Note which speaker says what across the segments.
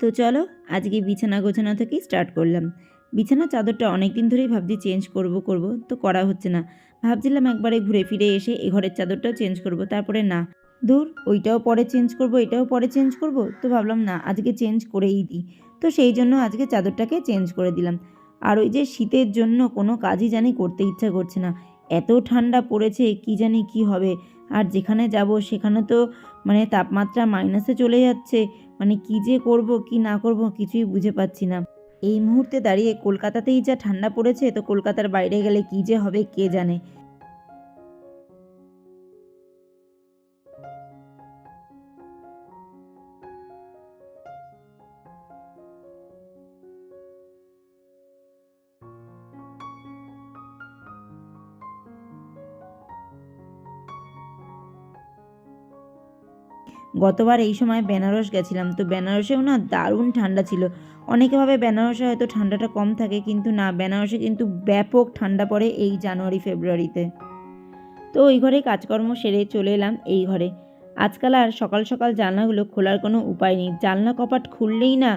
Speaker 1: তো চলো, আজকে বিছানা গোছানো থেকেই স্টার্ট করলাম। বিছানা চাদরটা অনেক দিন ধরেই ভাবছি চেঞ্জ করব করব, তো করা হচ্ছে না। ভাবছিলাম একবারে ঘুরে ফিরে এসে এ ঘরের চাদরটাও চেঞ্জ করব, তারপরে না। দূর ওইটাও পরে চেঞ্জ করব, এটাও পরে চেঞ্জ করব, তো ভাবলাম না, আজকে চেঞ্জ করেই দিই। তো সেই জন্য আজকে চাদরটাকে চেঞ্জ করে দিলাম। আর ওই যে শীতের জন্য কোনো কাজই জানি করতে ইচ্ছা করছে না। এত ঠান্ডা পড়েছে, কি জানি কি হবে। আর যেখানে যাব সেখানে তো মানে তাপমাত্রা মাইনাসে চলে যাচ্ছে। মানে কি যে করব, কি না করব কিছুই বুঝে পাচ্ছি না। এই মুহূর্তে দাঁড়িয়ে কলকাতাতেই যা ঠান্ডা পড়েছে, তো কলকাতার বাইরে গেলে কি যে হবে কে জানে? গতবার এই সময় বেনারস গেছিলাম, তো বেনারসেও না দারুণ ঠান্ডা ছিল। অনেকে ভাবে বেনারসে হয়তো ঠান্ডাটা কম থাকে, কিন্তু না, বেনারসে কিন্তু ব্যাপক ঠান্ডা পড়ে এই জানুয়ারি, ফেব্রুয়ারিতে। তো ওই ঘরে কাজকর্ম সেরে চলে এলাম এই ঘরে। আজকাল আর সকাল সকাল জানলাগুলো খোলার কোনো উপায় নেই। জানলা কপাট খুললেই না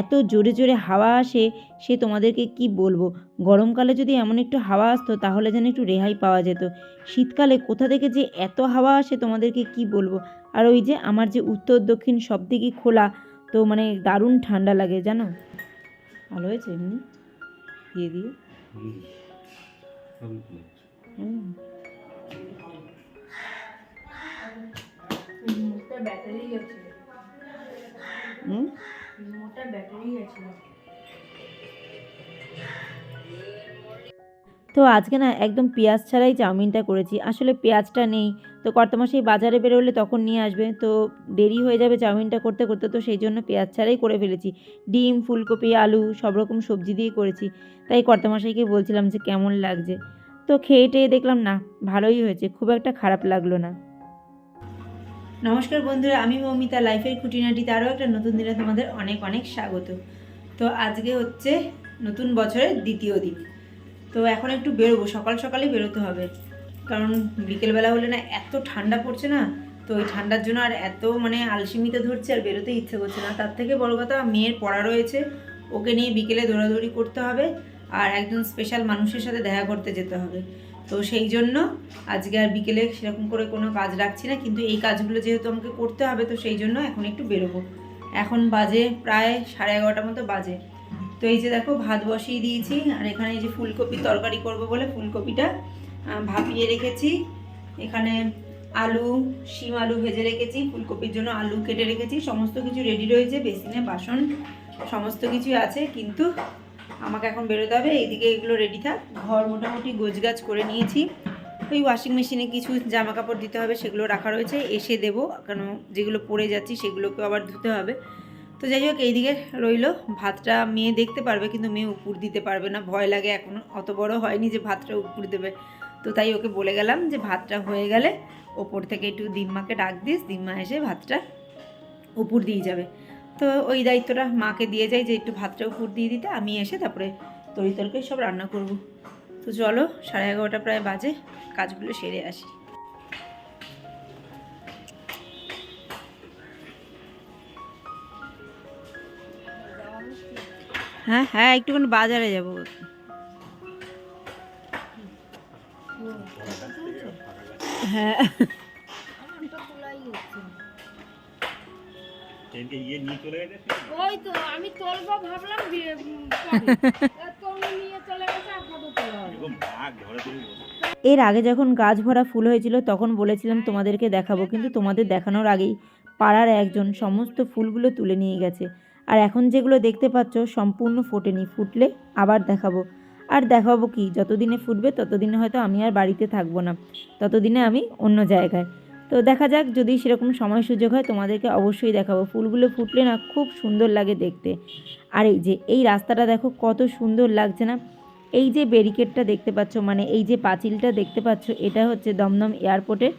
Speaker 1: এত জোরে জোরে হাওয়া আসে, সে তোমাদেরকে কি বলব? গরমকালে যদি এমন একটু হাওয়া আসতো, তাহলে যেন একটু রেহাই পাওয়া যেত। শীতকালে কোথা থেকে যে এত হাওয়া আসে তোমাদেরকে কি বলব? আর ওই যে আমার যে উত্তর, দক্ষিণ সব দিকই খোলা, তো মানে দারুণ ঠান্ডা লাগে, জানো? ভালো হয়েছে এমনি? দিয়ে দিয়ে? তো আজকে না একদম পেঁয়াজ ছাড়াই চাউমিনটা করেছি। আসলে পেঁয়াজটা নেই তো কর্তামশাই বাজারে বেরোলে তখন নিয়ে আসবে। তো দেরি হয়ে যাবে চাউমিনটা করতে করতে, তো সেই জন্য পেঁয়াজ ছাড়াই করে ফেলেছি। ডিম, ফুলকপি, আলু সব রকম সবজি দিয়ে করেছি। তাই কর্তামশাইকে বলছিলাম যে কেমন লাগছে। তো খেয়ে টেয়ে দেখলাম, না, ভালোই হয়েছে, খুব একটা খারাপ লাগল না। নমস্কার বন্ধুরা, আমি মৌমিতা, লাইফের খুঁটিনাটিতে আরও একটা নতুন দিনে তোমাদের অনেক অনেক স্বাগত। তো আজকে হচ্ছে নতুন বছরের দ্বিতীয় দিন। তো এখন একটু বেরোবো, সকাল সকালে বেরোতে হবে। কারণ বিকেলবেলা হলে না এত ঠান্ডা পড়ছে না, তো ওই ঠান্ডার জন্য আর এত মানে আলসিমিতে ধরছে আর বেরোতে ইচ্ছে করছে না। তার থেকে বড় কথা মেয়ের পড়া রয়েছে, ওকে নিয়ে বিকেলে দৌড়াদৌড়ি করতে হবে আর একজন স্পেশাল মানুষের সাথে দেখা করতে যেতে হবে। তো সেই জন্য আজকে আর বিকেলে সেরকম করে কোনো কাজ রাখছি না, কিন্তু এই কাজগুলো যেহেতু আমাকে করতে হবে, তো সেই জন্য এখন একটু বেরোবো। এখন বাজে প্রায় সাড়ে এগারোটার মতো বাজে। তো এই যে দেখো ভাত বসিয়ে দিয়েছি, আর এখানে এই যে ফুলকপি তরকারি করব বলে ফুলকপিটা ভাপিয়ে রেখেছি। এখানে আলু, শিম আলু ভেজে রেখেছি, ফুলকপির জন্য আলু কেটে রেখেছি। সমস্ত কিছু রেডি রয়েছে, বেসিনে বাসন, সমস্ত কিছু আছে, কিন্তু আমাকে এখন বেরোতে হবে। এইদিকে এগুলো রেডি থাক। ঘর মোটামুটি গোছগাছ করে নিয়েছি। ওই ওয়াশিং মেশিনে কিছু জামা কাপড় দিতে হবে, সেগুলো রাখা রয়েছে। এসে দেবো, কেন যেগুলো পরে যাচ্ছি সেগুলোকে আবার ধুতে হবে। তো যাই হোক, এইদিকে রইল। ভাতটা মেয়ে দেখতে পারবে, কিন্তু মেয়ে উপর দিতে পারবে না। ভয় লাগে এখনও অত বড় হয়নি যে ভাতটা উপর দেবে। তো তাই ওকে বলে গেলাম যে ভাতটা হয়ে গেলে ওপর থেকে একটু দিম্মাকে ডাক দিস, দিম্মা এসে ভাতটা উপর দিয়ে যাবে। তো ওই দায়িত্বটা মাকে দিয়ে যাই যে একটু ভাতটা উপর দিয়ে দিতে, আমি এসে তারপরে তরি তরকারি সব রান্না করব। তো চলো, সাড়ে এগারোটা প্রায় বাজে, কাজগুলো সেরে আসি। হ্যাঁ হ্যাঁ একটুখানি বাজারে যাব। হ্যাঁ।
Speaker 2: ওই তো আমি তোলবো ভাবলাম নিয়ে চলে গেছে তোলা
Speaker 1: এর আগে যখন গাছ ভরা ফুল হয়েছিল তখন বলেছিলাম তোমাদেরকে দেখাবো কিন্তু তোমাদের দেখানোর আগেই পাড়ার একজন সমস্ত ফুলগুলো তুলে নিয়ে গেছে। আর এখন যেগুলো দেখতে পাচ্ছ সম্পূর্ণ ফোটেনি। ফুটলে আবার দেখাবো। আর দেখাবো কি, যতদিনে ফুটবে ততদিনে হয়তো আমি আর বাড়িতে থাকব না, ততদিনে আমি অন্য জায়গায়। তো দেখা যাক, যদি সেরকম সময় সুযোগ হয় তোমাদেরকে অবশ্যই দেখাবো। ফুলগুলো ফুটলে না খুব সুন্দর লাগে দেখতে। আর এই যে, এই রাস্তাটা দেখো কত সুন্দর লাগছে না? এই যে ব্যারিকেডটা দেখতে পাচ্ছ মানে এই যে পাঁচিলটা দেখতে পাচ্ছ, এটা হচ্ছে দমদম এয়ারপোর্টের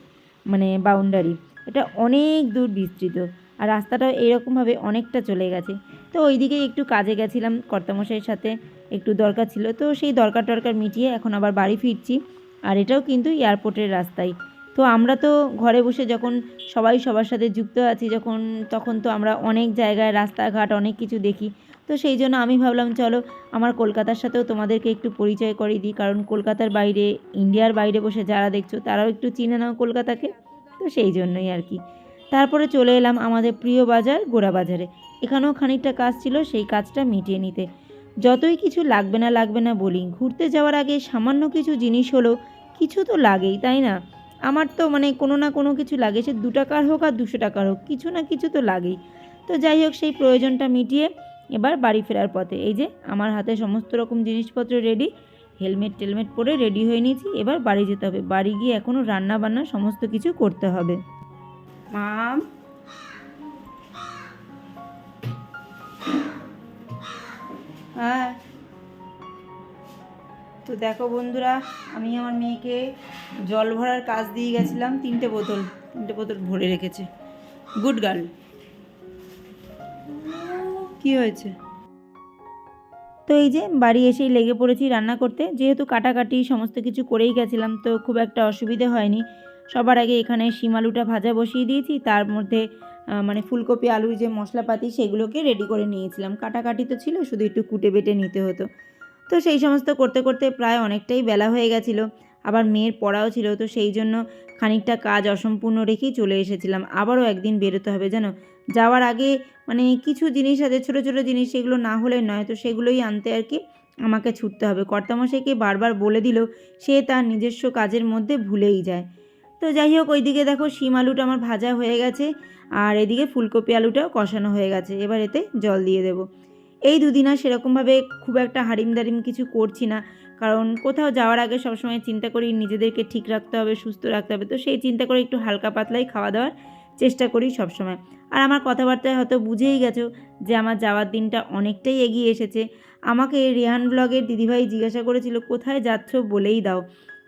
Speaker 1: মানে বাউন্ডারি এটা অনেক দূর বিস্তৃত আর রাস্তাটাও এরকমভাবে অনেকটা চলে গেছে। তো ওইদিকে একটু কাজে গেছিলাম কর্তামশাইয়ের সাথে। একটু দরকার ছিল। তো সেই দরকার টরকার মিটিয়ে এখন আবার বাড়ি ফিরছি। আর এটাও কিন্তু এয়ারপোর্টের রাস্তায়। তো আমরা তো ঘরে বসে যখন সবাই সবার সাথে যুক্ত আছি, যখন, তখন তো আমরা অনেক জায়গায় রাস্তাঘাট, অনেক কিছু দেখি। তো সেই জন্য আমি ভাবলাম, চলো আমার কলকাতার সাথেও তোমাদেরকে একটু পরিচয় করিয়ে দিই। কারণ কলকাতার বাইরে, ইন্ডিয়ার বাইরে বসে যারা দেখছ, তারাও একটু চিনে নাও কলকাতাকে। তো সেই জন্যই আর কি। তারপরে চলে এলাম আমাদের প্রিয় বাজার, গোড়া বাজারে। এখানেও খানিকটা কাজ ছিল, সেই কাজটা মিটিয়ে নিতে। যতই কিছু লাগবে না লাগবে না বলি, ঘুরতে যাওয়ার আগে সামান্য কিছু জিনিস হলো, কিছু তো লাগেই, তাই না? আমার তো মানে কোনো না কোনো কিছু লাগে, সে দু টাকার হোক আর দুশো টাকার হোক, কিছু না কিছু তো লাগেই। তো যাই হোক, সেই প্রয়োজনটা মিটিয়ে এবার বাড়ি ফেরার পথে, এই যে আমার হাতে সমস্ত রকম জিনিসপত্র রেডি হেলমেট টেলমেট পরে রেডি হয়ে নিয়েছি, এবার বাড়ি যেতে হবে, বাড়ি গিয়ে এখনও রান্না বান্না সমস্ত কিছু করতে হবে। মাম হ্যাঁ। তো দেখো বন্ধুরা, আমি আমার মেয়েকে জল ভরার কাজ দিয়ে গেছিলাম, তিনটে বোতল তিনটে বোতল ভরে রেখেছে। Good girl. কি হয়েছে? তো এই যে বাড়ি এসেই লেগে পড়েছি রান্না করতে, যেহেতু কাটাকাটি সমস্ত কিছু করেই গেছিলাম, তো খুব একটা অসুবিধে হয়নি। সবার আগে এখানে শিমালুটা ভাজা বসিয়ে দিয়েছি, তার মধ্যে মানে ফুলকপি, আলুর যে মশলাপাতি সেগুলোকে রেডি করে নিয়েছিলাম। কাটাকাটি তো ছিল, শুধু একটু কুটে বেটে নিতে হতো। তো সেই সমস্ত করতে করতে প্রায় অনেকটাই বেলা হয়ে গেছিল। আবার মেয়ের পড়াও ছিল, তো সেই জন্য খানিকটা কাজ অসম্পূর্ণ রেখেই চলে এসেছিলাম। আবারও একদিন বেরোতে হবে, জানো? যাওয়ার আগে মানে কিছু জিনিস আছে, ছোটো ছোটো জিনিস, সেগুলো না হলে নয়, তো সেগুলোই আনতে আর কি আমাকে ছুটতে হবে। কর্তামশাইকে বারবার বলে দিল সে তার নিজস্ব কাজের মধ্যে ভুলেই যায়। তো যাই হোক, ওইদিকে দেখো শিম আলুটা আমার ভাজা হয়ে গেছে আর এদিকে ফুলকপি আলুটাও কষানো হয়ে গেছে। এবার এতে জল দিয়ে দেবো। এই দুদিন আর সেরকমভাবে খুব একটা হারিম দারিম কিছু করছি না, কারণ কোথাও যাওয়ার আগে সবসময় চিন্তা করি নিজেদেরকে ঠিক রাখতে হবে, সুস্থ রাখতে হবে। তো সেই চিন্তা করে একটু হালকা পাতলাই খাওয়া দাওয়ার চেষ্টা করি সবসময়। আর আমার কথাবার্তায় হয়তো বুঝেই গেছো যে আমার যাওয়ার দিনটা অনেকটাই এগিয়ে এসেছে। আমাকে রেহান ব্লগের দিদিভাই জিজ্ঞাসা করেছিল, কোথায় যাচ্ছ বলেই দাও।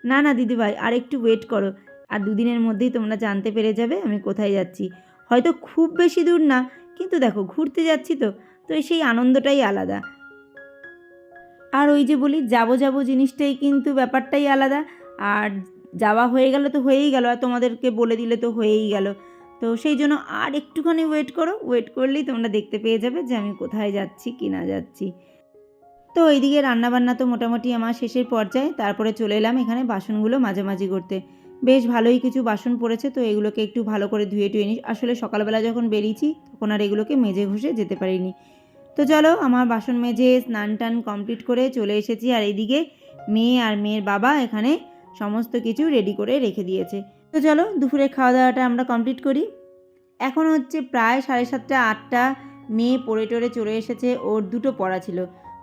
Speaker 1: না না দিদিভাই আর একটু ওয়েট করো। আর দুদিনের মধ্যেই তোমরা জানতে পেরে যাবে আমি কোথায় যাচ্ছি। হয়তো খুব বেশি দূর না, কিন্তু দেখো ঘুরতে যাচ্ছি তো তো সেই আনন্দটাই আলাদা। আর ওই যে বলি, যাব যাব জিনিসটাই কিন্তু ব্যাপারটাই আলাদা। আর যাওয়া হয়ে গেল তো হয়েই গেল, আর তোমাদেরকে বলে দিলে তো হয়েই গেল। তো সেই জন্য আর একটুখানি ওয়েট করো ওয়েট করলেই তোমরা দেখতে পেয়ে যাবে যে আমি কোথায় যাচ্ছি, কি না যাচ্ছি। তো এইদিকে রান্নাবান্না তো মোটামুটি আমার শেষের পর্যায়ে, তারপরে চলে এলাম এখানে বাসনগুলো মাঝামাঝি করতে। বেশ ভালোই কিছু বাসন পড়েছে, তো এগুলোকে একটু ভালো করে ধুয়ে টুয়ে নিই আসলে সকালবেলা যখন বেরিয়েছি, তখন আর এগুলোকে মেজে ঘষে যেতে পারিনি। তো চলো, আমার বাসন মেজে স্নান টান কমপ্লিট করে চলে এসেছি, আর এইদিকে মেয়ে আর মেয়ের বাবা এখানে সমস্ত কিছু রেডি করে রেখে দিয়েছে। তো চলো, দুপুরে খাওয়া দাওয়াটা আমরা কমপ্লিট করি। এখন হচ্ছে প্রায় সাড়ে সাতটা, আটটা, মেয়ে পড়ে টড়ে চলে এসেছে, ওর দুটো পড়া ছিল।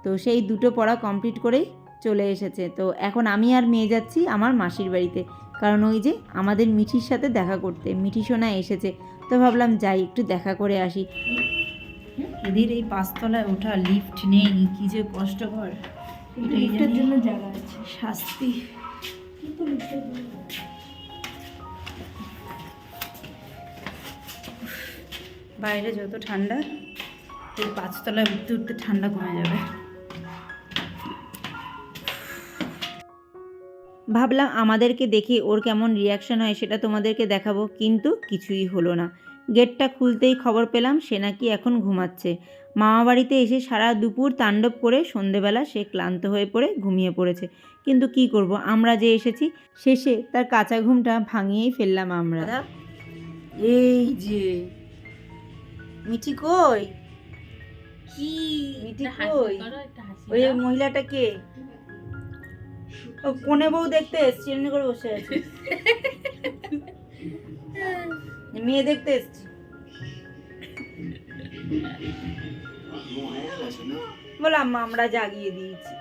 Speaker 1: তো সেই দুটো পড়া কমপ্লিট করেই চলে এসেছে। তো এখন আমি আর মেয়ে যাচ্ছি আমার মাসির বাড়িতে। কারণ ওই যে আমাদের মিঠির সাথে দেখা করতে। মিঠি সোনা এসেছে। তো ভাবলাম যাই একটু দেখা করে আসি। এদের এই পাঁচতলায় ওঠা লিফট নেই কি যে কষ্টকর।
Speaker 2: লিফটের জন্য জায়গা আছে।
Speaker 1: শাস্তি।
Speaker 2: কিন্তু লিফটের
Speaker 1: বাইরে যত ঠান্ডা এই পাঁচতলায় উঠতে উঠতে ঠান্ডা কমে যাবে। ভাবলাম আমাদেরকে দেখে ওর কেমন রিয়াকশন হয় সেটা তোমাদেরকে দেখাবো কিন্তু কিছুই হলো না। গেটটা খুলতেই খবর পেলাম সে নাকি এখন ঘুমাচ্ছে। মামা বাড়িতে এসে সারা দুপুর তাণ্ডব করে সন্ধেবেলা সে ক্লান্ত হয়ে পড়ে ঘুমিয়ে পড়েছে। কিন্তু কি করব আমরা যে এসেছি শেষে তার কাঁচা ঘুমটা ভাঙিয়েই ফেললাম আমরা। এই যে মিঠি কই?
Speaker 2: কি?
Speaker 1: মিঠি কই? ওই। মহিলাটা কে? কোনে বউ দেখতে এসছি, এমনি করে বসে আছে। মেয়ে দেখতে এসছি। বললাম আমরা জাগিয়ে দিয়েছি।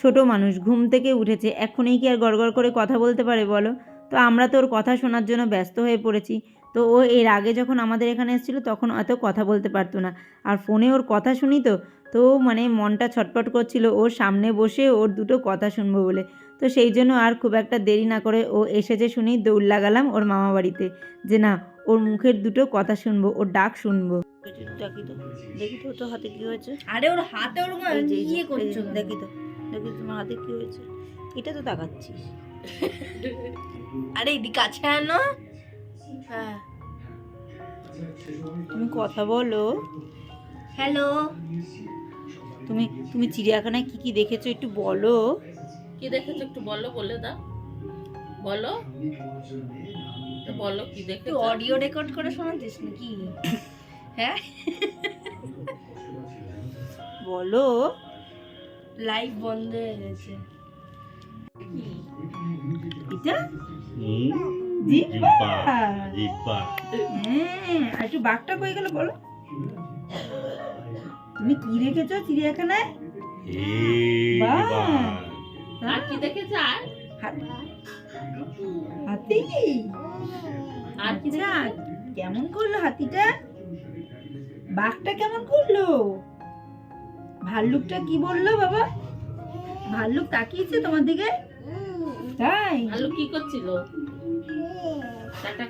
Speaker 1: ছোট মানুষ ঘুম থেকে উঠেছে। এখনই কি আর গড় করে কথা বলতে পারে, বলো? তো আমরা তো ওর কথা শোনার জন্য ব্যস্ত হয়ে পড়েছি। তো ও এর আগে যখন আমাদের এখানে এসেছিল তখন অত কথা বলতে পারতো না। আর ফোনে ওর কথা শুনি তো তো মানে মনটা ছটপট করছিল। ওর সামনে বসে ওর দুটো কথা শুনব বলে। তো সেই জন্য আর খুব একটা দেরি না করে ও এসেছে শুনেই দৌড় লাগালাম ওর মামা বাড়িতে। যে না ওর মুখের দুটো কথা শুনব ওর ডাক শুনব। দেখি তো দেখি তো তোর হাতে কি হয়েছে।
Speaker 2: আরে ওর হাতে ওর ইয়ে করছ।
Speaker 1: দেখি তো দেখি তোমার হাতে কি হয়েছে। এটা তো তাকাচ্ছিস
Speaker 2: আরে এদিকে আছে আনো হ্যাঁ।
Speaker 1: তুমি কথা বলো।
Speaker 2: হ্যালো।
Speaker 1: তুমি তুমি চিড়িয়াখানায় কি কি দেখেছ একটু বলো।
Speaker 3: কি দেখেছ একটু বলো বলে দাও। বলো। বলো কি দেখে
Speaker 2: অডিও রেকর্ড করে শোনাতিস নাকি? হ্যাঁ।
Speaker 1: বলো।
Speaker 2: লাইভ বন্ধ হয়ে গেছে।
Speaker 1: এটা? আর একটু বাঘটা কই গেল বলো? তুমি কি রেখেছো চিড়িয়াখানায়।
Speaker 3: আর কি দেখেছ আর?
Speaker 1: হাতি
Speaker 3: কি
Speaker 1: আচ্ছা কেমন করল হাতিটা? বাঘটা কেমন করল? ভাল্লুকটা কি বলল বাবা? ভাল্লুক তাকিয়েছে তোমার দিকে? তাই
Speaker 3: আলু কি করছিল টাটা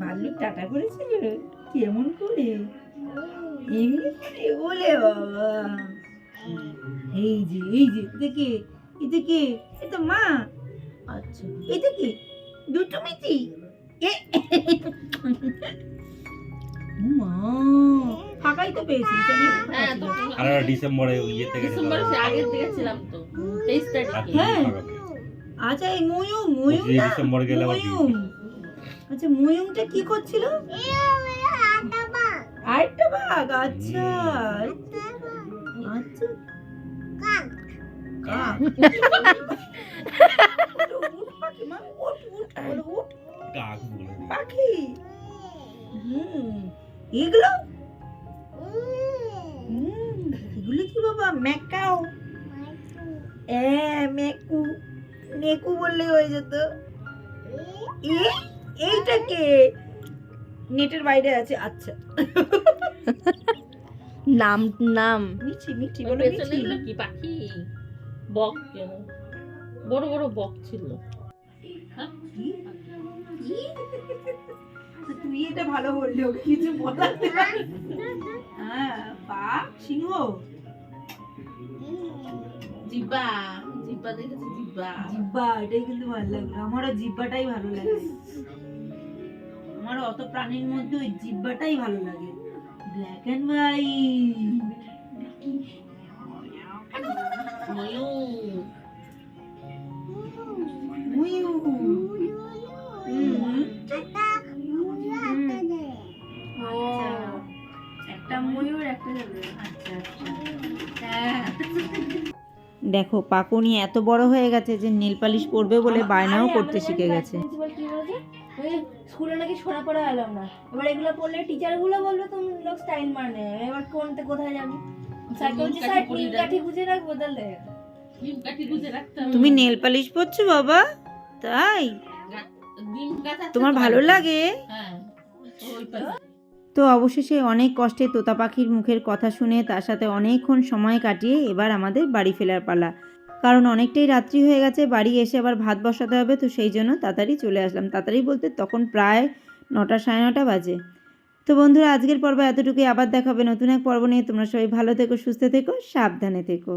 Speaker 1: ভাল্লুক টাটা করেছিল কেমন করে ওলে বাবা এই যে এই যে দেখে এটা কে এটা মা আচ্ছা এটা কি দুটো মিটি মা ফাঁকাই তো পেয়েছি
Speaker 3: হ্যাঁ তো
Speaker 4: আর ডিসেম্বরে ইয়ে থেকে
Speaker 3: ডিসেম্বরে সে আগের দিকে ছিলাম তো তারিখে।
Speaker 1: হ্যাঁ। আচ্ছা এই ময়ূম ময়ূম
Speaker 4: ডিসেম্বর গেলে আবার
Speaker 1: আচ্ছা ময়ূমটা কি করছিল? আরেকটা বাঘ আচ্ছা। আচ্ছা। কাক। উট পাখি মা উট উট বলো উট?
Speaker 4: কাক বলে। দিই।
Speaker 1: পাখি। হুম। এগুলো এগুলো কি বাবা? ম্যাকাও? এ মেকু। মেকু বললে হয়ে যেত। এ এইটা কে? নেটের বাইরে আছে আচ্ছা।
Speaker 2: নাম নাম।
Speaker 1: মিঠি
Speaker 3: ওর
Speaker 1: বলো
Speaker 3: পেছনে কি পাখি? বক কেন? বড় বড় বক ছিল। হ্যাঁ?
Speaker 1: তুই এটা ভালো বললি ওকে কিছু বলার হ্যাঁ বাঘ সিংহ।
Speaker 3: জিব্বা জিব্বা দেখেছি? জিব্বা।
Speaker 1: জিব্বা এটাই কিন্তু ভালো লাগল। আমারও জিব্বাটাই ভালো লাগে। আমার অত প্রাণীর মধ্যে ওই জিব্বাটাই ভালো লাগে। ব্ল্যাক অ্যান্ড হোয়াইট
Speaker 3: ময়ূর।
Speaker 2: একটা ময়ূর একটা
Speaker 1: আচ্ছা আচ্ছা।
Speaker 2: হ্যাঁ।
Speaker 1: দেখো পাকুনি এত বড় হয়ে গেছে যে নীল পালিশ পরবে বলে বায়নাও করতে শিখে গেছে।
Speaker 2: স্কুলে নাকি সোনা পড়া এলাম না। এবার এগুলো পড়লে টিচারগুলো বলবে তুমি লোক স্টাইল মানে। এবার কোনতে কোথায় যাবি? সাইকোলজি
Speaker 3: কাঠি
Speaker 2: সাইড
Speaker 3: পরিয়ে
Speaker 2: কাঠি বুঝে রাখব তাহলে।
Speaker 3: ডিম কাঠি গুজে রাখতে
Speaker 1: তুমি নেল পালিশ পরছো বাবা? তাই? তোমার ভালো লাগে?
Speaker 3: হ্যাঁ।
Speaker 1: তো অবশেষে অনেক কষ্টে তোতা পাখির মুখের কথা শুনে তার সাথে অনেকক্ষণ সময় কাটিয়ে এবার আমাদের বাড়ি ফেরার পালা। কারণ অনেকটাই রাত্রি হয়ে গেছে, বাড়ি এসে আবার ভাত বসাতে হবে, তো সেই জন্য তাড়াতাড়ি চলে আসলাম। তাড়াতাড়ি বলতে তখন প্রায় নটা সাড়ে নটা বাজে। তো বন্ধুরা, আজকের পর্ব এতটুকুই। আবার দেখাবে নতুন এক পর্ব নিয়ে। তোমরা সবাই ভালো থেকো, সুস্থ থেকো, সাবধানে থেকো।